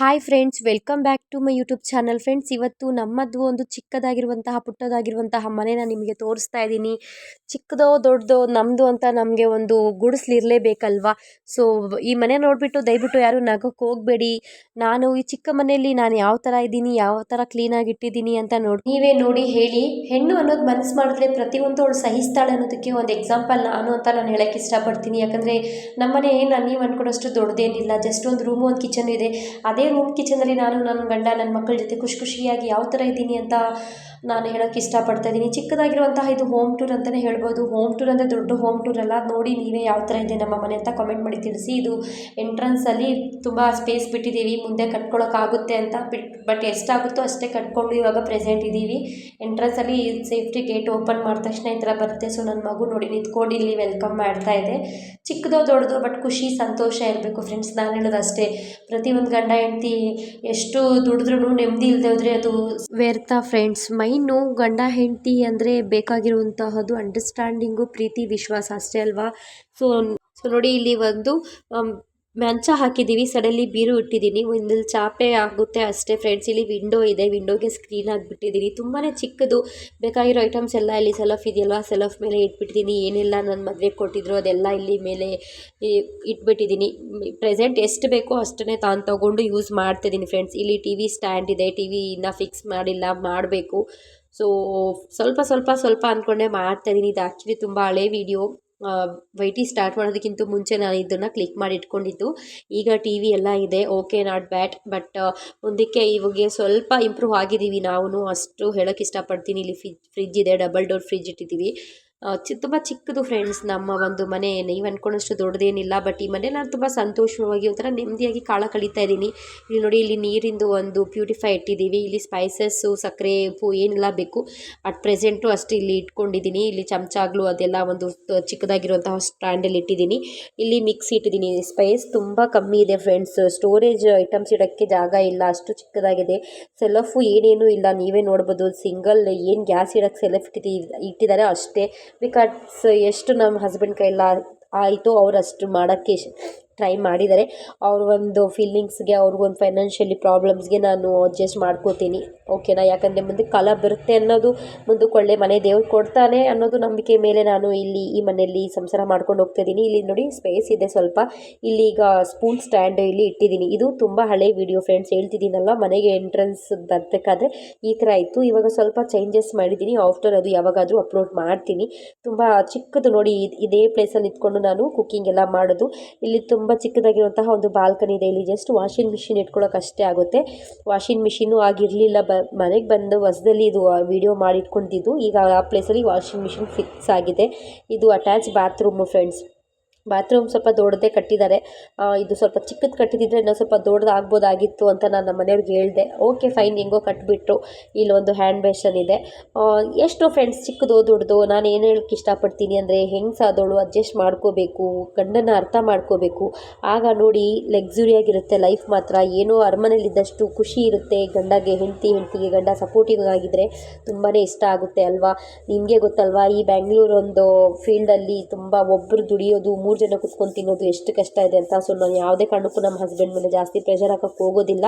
Hi friends welcome back to my YouTube channel friends ಇವತ್ತು ನಮ್ಮದು ಒಂದು ಚಿಕ್ಕದಾಗಿರುವಂತಹ, ಪುಟ್ಟದಾಗಿರುವಂತಹ ಮನೆನ ನಿಮಗೆ ತೋರಿಸ್ತಾ ಇದ್ದೀನಿ. ಚಿಕ್ಕದೋ, ದೊಡ್ಡದೋ ನಮ್ಮದು ಅಂತ ನಮಗೆ ಒಂದು ಗುಡಿಸ್ಲಿರಲೇಬೇಕಲ್ವಾ? ಸೊ ಈ ಮನೆ ನೋಡಿಬಿಟ್ಟು ದಯವಿಟ್ಟು ಯಾರು ನಗೋಕ್ಕೆ ಹೋಗಬೇಡಿ. ನಾನು ಈ ಚಿಕ್ಕ ಮನೆಯಲ್ಲಿ ನಾನು ಯಾವ ಥರ ಇದ್ದೀನಿ, ಯಾವ ಥರ ಕ್ಲೀನಾಗಿ ಇಟ್ಟಿದ್ದೀನಿ ಅಂತ ನೋಡಿ. ನೀವೇ ನೋಡಿ, ಹೇಳಿ. ಹೆಣ್ಣು ಅನ್ನೋದು ಮನಸ್ಸು ಮಾಡಿದ್ರೆ ಪ್ರತಿಯೊಂದು ಅವಳು ಸಹಿಸ್ತಾಳೆ ಅನ್ನೋದಕ್ಕೆ ಒಂದು ಎಕ್ಸಾಂಪಲ್ ನಾನು ಅಂತ ನಾನು ಹೇಳೋಕ್ಕೆ ಇಷ್ಟಪಡ್ತೀನಿ. ಯಾಕಂದರೆ ನಮ್ಮನೆ ನಾನು ನೀವು ಅಂದ್ಕೊಂಡಷ್ಟು ದೊಡ್ಡದೇನಿಲ್ಲ. ಜಸ್ಟ್ ಒಂದು ರೂಮು ಒಂದು ಕಿಚನ್ ಇದೆ. ಅದೇ ರೂಮ್ ಕಿಚನಲ್ಲಿ ನಾನು, ನನ್ನ ಗಂಡ, ನನ್ನ ಮಕ್ಕಳ ಜೊತೆ ಖುಷಿ ಖುಷಿಯಾಗಿ ಯಾವ ಥರ ಇದ್ದೀನಿ ಅಂತ ನಾನು ಹೇಳೋಕ್ಕೆ ಇಷ್ಟಪಡ್ತಾ ಇದ್ದೀನಿ. ಚಿಕ್ಕದಾಗಿರುವಂತಹ ಇದು ಹೋಮ್ ಟೂರ್ ಅಂತಲೇ ಹೇಳ್ಬೋದು. ಹೋಮ್ ಟೂರ್ ಅಂದರೆ ದೊಡ್ಡ ಹೋಮ್ ಟೂರ್ ಅಲ್ಲ. ನೋಡಿ, ನೀವೇ ಯಾವ ಥರ ಇದೆ ನಮ್ಮ ಮನೆ ಅಂತ ಕಾಮೆಂಟ್ ಮಾಡಿ ತಿಳಿಸಿ. ಇದು ಎಂಟ್ರೆನ್ಸಲ್ಲಿ ತುಂಬ ಸ್ಪೇಸ್ ಬಿಟ್ಟಿದ್ದೀವಿ. ಮುಂದೆ ಕಟ್ಕೊಳ್ಳೋಕ್ಕಾಗುತ್ತೆ ಅಂತ ಬಿಟ್ ಬಟ್ ಎಷ್ಟಾಗುತ್ತೋ ಅಷ್ಟೇ ಕಟ್ಕೊಂಡು ಇವಾಗ ಪ್ರೆಸೆಂಟ್ ಇದ್ದೀವಿ. ಎಂಟ್ರೆನ್ಸಲ್ಲಿ ಸೇಫ್ಟಿ ಗೇಟ್ ಓಪನ್ ಮಾಡಿದ ತಕ್ಷಣ ಈ ಥರ ಬರುತ್ತೆ. ಸೊ ನನ್ನ ಮಗು ನೋಡಿ ನಿಂತ್ಕೊಂಡು ಇಲ್ಲಿ ವೆಲ್ಕಮ್ ಮಾಡ್ತಾ ಇದೆ. ಚಿಕ್ಕದೋ ದೊಡ್ಡದೋ ಬಟ್ ಖುಷಿ, ಸಂತೋಷ ಇರಬೇಕು. ಫ್ರೆಂಡ್ಸ್ ನಾನು ಹೇಳೋದು ಅಷ್ಟೇ. ಪ್ರತಿಯೊಂದು ಗಂಡ, ಹೆಂಡ್ತಿ ಎಷ್ಟು ದುಡಿದ್ರೂ ನೆಮ್ಮದಿ ಇಲ್ಲದೆ ಹೋದರೆ ಅದು ವ್ಯರ್ಥ ಫ್ರೆಂಡ್ಸ್ ಮೈನು ಗಂಡ ಹೆಂಡತಿ ಅಂದರೆ ಬೇಕಾಗಿರುವಂತಹದ್ದು ಅಂಡರ್ಸ್ಟ್ಯಾಂಡಿಂಗು ಪ್ರೀತಿ ವಿಶ್ವಾಸ ಅಷ್ಟೇ ಅಲ್ವಾ? ಸೊ ಸೊ ನೋಡಿ ಇಲ್ಲಿ ಒಂದು ಆಮ್, ಮಂಚ ಹಾಕಿದ್ದೀವಿ, ಸಡನ್ಲಿ ಬೀರು ಇಟ್ಟಿದ್ದೀನಿ. ಒಂದು ಚಾಪೆ ಆಗುತ್ತೆ ಅಷ್ಟೇ ಫ್ರೆಂಡ್ಸ್ ಇಲ್ಲಿ ವಿಂಡೋ ಇದೆ ವಿಂಡೋಗೆ ಸ್ಕ್ರೀನ್ ಹಾಕ್ಬಿಟ್ಟಿದ್ದೀನಿ. ತುಂಬಾ ಚಿಕ್ಕದು. ಬೇಕಾಗಿರೋ ಐಟಮ್ಸ್ ಎಲ್ಲ ಇಲ್ಲಿ ಸೆಲಫ್ ಇದೆಯಲ್ವಾ? ಸೆಲಫ್ ಮೇಲೆ ಇಟ್ಬಿಟ್ಟಿದ್ದೀನಿ. ಏನೆಲ್ಲ ನನ್ನ ಮದುವೆಗೆ ಕೊಟ್ಟಿದ್ರು, ಅದೆಲ್ಲ ಇಲ್ಲಿ ಮೇಲೆ ಇಟ್ಬಿಟ್ಟಿದ್ದೀನಿ. ಪ್ರೆಸೆಂಟ್ ಎಷ್ಟು ಬೇಕೋ ಅಷ್ಟನ್ನೇ ತಾನು ತೊಗೊಂಡು ಯೂಸ್ ಮಾಡ್ತಿದ್ದೀನಿ ಫ್ರೆಂಡ್ಸ್ ಇಲ್ಲಿ ಟಿ ವಿ ಸ್ಟ್ಯಾಂಡ್ ಇದೆ ಟಿ ವಿನ ಫಿಕ್ಸ್ ಮಾಡಿಲ್ಲ, ಮಾಡಬೇಕು. ಸೊ ಸ್ವಲ್ಪ ಸ್ವಲ್ಪ ಸ್ವಲ್ಪ ಅಂದ್ಕೊಂಡೆ ಮಾಡ್ತಾಯಿದ್ದೀನಿ ಇದು ಆ್ಯಕ್ಚುಲಿ ತುಂಬ ಹಳೆ ವೀಡಿಯೋ ವೈಟಿ ಸ್ಟಾರ್ಟ್ ಮಾಡೋದಕ್ಕಿಂತ ಮುಂಚೆ ನಾನು ಇದನ್ನು ಕ್ಲಿಕ್ ಮಾಡಿ ಇಟ್ಕೊಂಡಿದ್ದು. ಈಗ ಟಿ ವಿ ಎಲ್ಲ ಇದೆ ಓಕೆ ನಾಟ್ ಬ್ಯಾಟ್ ಬಟ್ ಮುಂದಕ್ಕೆ ಇವಾಗ ಸ್ವಲ್ಪ ಇಂಪ್ರೂವ್ ಆಗಿದ್ದೀವಿ. ನಾವು ಅಷ್ಟು ಹೇಳೋಕ್ಕೆ ಇಷ್ಟಪಡ್ತೀನಿ. ಇಲ್ಲಿ ಫ್ರಿಜ್ ಫ್ರಿಜ್ ಇದೆ ಡಬಲ್ ಡೋರ್ ಫ್ರಿಜ್ ಇಟ್ಟಿದ್ದೀವಿ. ಚಿ ತುಂಬ ಚಿಕ್ಕದು ಫ್ರೆಂಡ್ಸ್ ನಮ್ಮ ಒಂದು ಮನೆ. ನೀವು ಅಂದ್ಕೊಂಡಷ್ಟು ದೊಡ್ಡದೇನಿಲ್ಲ ಬಟ್ ಈ ಮನೆ ನಾನು ತುಂಬ ಸಂತೋಷವಾಗಿ ಒಂಥರ ನೆಮ್ಮದಿಯಾಗಿ ಕಾಲ ಕಳೀತಾ ಇದ್ದೀನಿ. ಇಲ್ಲಿ ನೋಡಿ, ಇಲ್ಲಿ ನೀರಿಂದು ಒಂದು ಪ್ಯೂರಿಫೈ ಇಟ್ಟಿದ್ದೀವಿ. ಇಲ್ಲಿ ಸ್ಪೈಸಸ್ಸು ಸಕ್ಕರೆ, ಉಪ್ಪು ಏನೆಲ್ಲ ಬೇಕು. ಅಟ್ ಪ್ರೆಸೆಂಟು ಅಷ್ಟು ಇಲ್ಲಿ ಇಟ್ಕೊಂಡಿದ್ದೀನಿ. ಇಲ್ಲಿ ಚಮಚಾಗ್ಲು ಅದೆಲ್ಲ ಒಂದು ಚಿಕ್ಕದಾಗಿರುವಂತಹ ಸ್ಟ್ಯಾಂಡಲ್ಲಿ ಇಟ್ಟಿದ್ದೀನಿ. ಇಲ್ಲಿ ಮಿಕ್ಸಿ ಇಟ್ಟಿದ್ದೀನಿ. ಸ್ಪೈಸ್ ತುಂಬ ಕಮ್ಮಿ ಇದೆ ಫ್ರೆಂಡ್ಸ್ ಸ್ಟೋರೇಜ್ ಐಟಮ್ಸ್ ಇಡೋಕ್ಕೆ ಜಾಗ ಇಲ್ಲ. ಅಷ್ಟು ಚಿಕ್ಕದಾಗಿದೆ. ಸೆಲಫು ಏನೇನು ಇಲ್ಲ. ನೀವೇ ನೋಡ್ಬೋದು ಸಿಂಗಲ್ ಏನು ಗ್ಯಾಸ್ ಇಡೋಕ್ಕೆ ಸೆಲಫ್ ಇಟ್ಟಿದ್ದೀವಿ ಇಟ್ಟಿದ್ದಾರೆ ಅಷ್ಟೇ. ಬಿಕಾಸ್ ಎಷ್ಟು ನಮ್ಮ ಹಸ್ಬೆಂಡ್ ಕೈಲಿ ಆಯಿತು ಅವ್ರು ಅಷ್ಟು ಮಾಡೋಕ್ಕೆ ಟ್ರೈ ಮಾಡಿದ್ದಾರೆ ಅವ್ರ ಒಂದು ಫೀಲಿಂಗ್ಸ್ಗೆ ಅವ್ರಿಗೊಂದು ಫೈನಾನ್ಷಿಯಲಿ ಪ್ರಾಬ್ಲಮ್ಸ್ಗೆ ನಾನು ಅಡ್ಜಸ್ಟ್ ಮಾಡ್ಕೋತೀನಿ. ಓಕೆನಾ ಯಾಕಂದರೆ ಮುಂದೆ ಕಲ ಬರುತ್ತೆ ಅನ್ನೋದು ಮುಂದಕ್ಕೆ ಒಳ್ಳೆ ಮನೆ ದೇವ್ರು ಕೊಡ್ತಾನೆ ಅನ್ನೋದು ನಂಬಿಕೆ ಮೇಲೆ ನಾನು ಇಲ್ಲಿ ಈ ಮನೆಯಲ್ಲಿ ಸಂಸಾರ ಮಾಡ್ಕೊಂಡು ಹೋಗ್ತಾ ಇದ್ದೀನಿ. ಇಲ್ಲಿ ನೋಡಿ ಸ್ಪೇಸ್ ಇದೆ ಸ್ವಲ್ಪ. ಇಲ್ಲಿ ಈಗ ಸ್ಪೂನ್ ಸ್ಟ್ಯಾಂಡ್ ಇಲ್ಲಿ ಇಟ್ಟಿದ್ದೀನಿ. ಇದು ತುಂಬ ಹಳೆ ವಿಡಿಯೋ ಫ್ರೆಂಡ್ಸ್ ಹೇಳ್ತಿದ್ದೀನಲ್ಲ, ಮನೆಗೆ ಎಂಟ್ರೆನ್ಸ್ ಬರಬೇಕಾದ್ರೆ ಈ ಥರ ಇತ್ತು ಇವಾಗ ಸ್ವಲ್ಪ ಚೇಂಜಸ್ ಮಾಡಿದ್ದೀನಿ. ಆಫ್ಟರ್ ಅದು ಯಾವಾಗಾದರೂ ಅಪ್ಲೋಡ್ ಮಾಡ್ತೀನಿ. ತುಂಬ ಚಿಕ್ಕದು ನೋಡಿ, ಇದ್- ಇದೇ ಪ್ಲೇಸಲ್ಲಿ ಇದ್ಕೊಂಡು ನಾನು ಕುಕ್ಕಿಂಗ್ ಎಲ್ಲ ಮಾಡೋದು. ಇಲ್ಲಿ ತುಂಬ ಚಿಕ್ಕದಾಗಿರುವಂತಹ ಒಂದು ಬಾಲ್ಕನಿ ಇದೆ. ಇಲ್ಲಿ ಜಸ್ಟ್ ವಾಷಿಂಗ್ ಮಿಷಿನ್ ಇಟ್ಕೊಳ್ಳೋಕೆ ಅಷ್ಟೇ ಆಗುತ್ತೆ. ವಾಷಿಂಗ್ ಮಿಷಿನ್ನು ಆಗಿರಲಿಲ್ಲ ಬ, ಮನೆಗೆ ಬಂದು ಹೊಸದಲ್ಲಿ ಇದು ವಿಡಿಯೋ ಮಾಡಿ ಇಟ್ಕೊಂಡಿದ್ದು ಈಗ ಆ ಪ್ಲೇಸಲ್ಲಿ ವಾಷಿಂಗ್ ಮಿಷಿನ್ ಫಿಕ್ಸ್ ಆಗಿದೆ. ಇದು ಅಟ್ಯಾಚ್ ಬಾತ್ರೂಮು ಫ್ರೆಂಡ್ಸ್ ಬಾತ್ರೂಮ್ ಸ್ವಲ್ಪ ದೊಡ್ಡದೇ ಕಟ್ಟಿದ್ದಾರೆ. ಇದು ಸ್ವಲ್ಪ ಚಿಕ್ಕದು ಕಟ್ಟಿದಿದ್ರೆ ಇನ್ನೂ ಸ್ವಲ್ಪ ದೊಡ್ಡದಾಗ್ಬೋದಾಗಿತ್ತು ಅಂತ ನಾನು ನಮ್ಮ ಮನೆಯವ್ರಿಗೆ ಹೇಳಿದೆ. ಓಕೆ, ಫೈನ್ ಹೆಂಗೋ ಕಟ್ಟಿಬಿಟ್ರು ಇಲ್ಲೊಂದು ಹ್ಯಾಂಡ್ ಬೇಷನ್ ಇದೆ. ಎಷ್ಟು ಫ್ರೆಂಡ್ಸ್ ಚಿಕ್ಕದು ದೊಡ್ಡದು ನಾನು ಏನು ಹೇಳಕ್ಕೆ ಇಷ್ಟಪಡ್ತೀನಿ ಅಂದರೆ ಹೆಂಗಸಾದವಳು ಅಡ್ಜಸ್ಟ್ ಮಾಡ್ಕೋಬೇಕು ಗಂಡನ ಅರ್ಥ ಮಾಡ್ಕೋಬೇಕು. ಆಗ ನೋಡಿ ಲಕ್ಸುರಿಯಾಗಿರುತ್ತೆ ಲೈಫ್ ಮಾತ್ರ. ಏನೋ ಅರಮನೆಯಲ್ಲಿದ್ದಷ್ಟು ಖುಷಿ ಇರುತ್ತೆ ಗಂಡಗೆ, ಹೆಂಡತಿ, ಹೆಂಡತಿಗೆ, ಗಂಡ ಸಪೋರ್ಟಿವ್ ಆಗಿದ್ದರೆ ತುಂಬಾ ಇಷ್ಟ ಆಗುತ್ತೆ ಅಲ್ವಾ? ನಿಮಗೆ ಗೊತ್ತಲ್ವಾ ಈ ಬ್ಯಾಂಗ್ಳೂರೊಂದು ಫೀಲ್ಡಲ್ಲಿ ತುಂಬ ಒಬ್ಬರು ದುಡಿಯೋದು ಮೂರು ಜನ ಕುತ್ಕೊಂಡು ತಿನ್ನೋದು ಎಷ್ಟು ಕಷ್ಟ ಇದೆ ಅಂತ ಸೊ ನಾನು ಯಾವುದೇ ಕಾರಣಕ್ಕೂ ನಮ್ಮ ಹಸ್ಬೆಂಡ್ ಮೇಲೆ ಜಾಸ್ತಿ ಪ್ರೆಷರ್ ಹಾಕೋಕ್ಕೆ ಹೋಗೋದಿಲ್ಲ.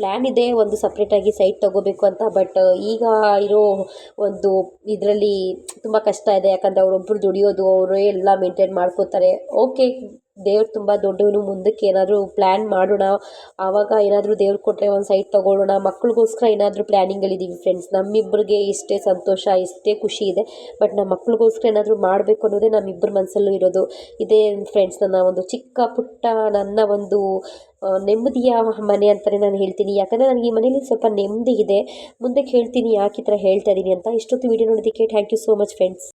ಪ್ಲ್ಯಾನ್ ಇದೆ ಒಂದು ಸಪ್ರೇಟಾಗಿ ಸೈಟ್ ತೊಗೋಬೇಕು ಅಂತ ಬಟ್ ಈಗ ಇರೋ ಒಂದು ಇದರಲ್ಲಿ ತುಂಬ ಕಷ್ಟ ಇದೆ. ಯಾಕಂದರೆ ಅವರೊಬ್ಬರು ದುಡಿಯೋದು, ಅವರೇ ಎಲ್ಲ ಮೇಂಟೈನ್ ಮಾಡ್ಕೋತಾರೆ. ಓಕೆ ದೇವ್ರು ತುಂಬ ದೊಡ್ಡವನು, ಮುಂದಕ್ಕೆ ಏನಾದರೂ ಪ್ಲ್ಯಾನ್ ಮಾಡೋಣ. ಆವಾಗ ಏನಾದರೂ ದೇವ್ರು ಕೊಟ್ಟರೆ ಒಂದು ಸೈಟ್ ತೊಗೊಳ್ಳೋಣ. ಮಕ್ಳಿಗೋಸ್ಕರ ಏನಾದರೂ ಪ್ಲ್ಯಾನಿಂಗಲ್ಲಿದ್ದೀವಿ ಫ್ರೆಂಡ್ಸ್ ನಮ್ಮಿಬ್ಬರಿಗೆ ಇಷ್ಟೇ ಸಂತೋಷ, ಇಷ್ಟೇ ಖುಷಿ ಇದೆ. ಬಟ್ ನಮ್ಮ ಮಕ್ಳಿಗೋಸ್ಕರ ಏನಾದರೂ ಮಾಡಬೇಕು ಅನ್ನೋದೇ ನಮ್ಮಿಬ್ಬರ ಮನಸ್ಸಲ್ಲೂ ಇರೋದು. ಇದೇ ಫ್ರೆಂಡ್ಸ್ ನನ್ನ ಒಂದು ಚಿಕ್ಕ ಪುಟ್ಟ, ನನ್ನ ಒಂದು ನೆಮ್ಮದಿಯ ಮನೆ ಅಂತಲೇ ನಾನು ಹೇಳ್ತೀನಿ. ಯಾಕಂದರೆ ನನಗೆ ಈ ಮನೇಲಿ ಸ್ವಲ್ಪ ನೆಮ್ಮದಿ ಇದೆ. ಮುಂದಕ್ಕೆ ಹೇಳ್ತೀನಿ ಯಾಕೆ ಈ ಥರ ಹೇಳ್ತಾ ಇದ್ದೀನಿ ಅಂತ. ಇಷ್ಟೊತ್ತು ವೀಡಿಯೋ ನೋಡೋದಕ್ಕೆ thank you so much friends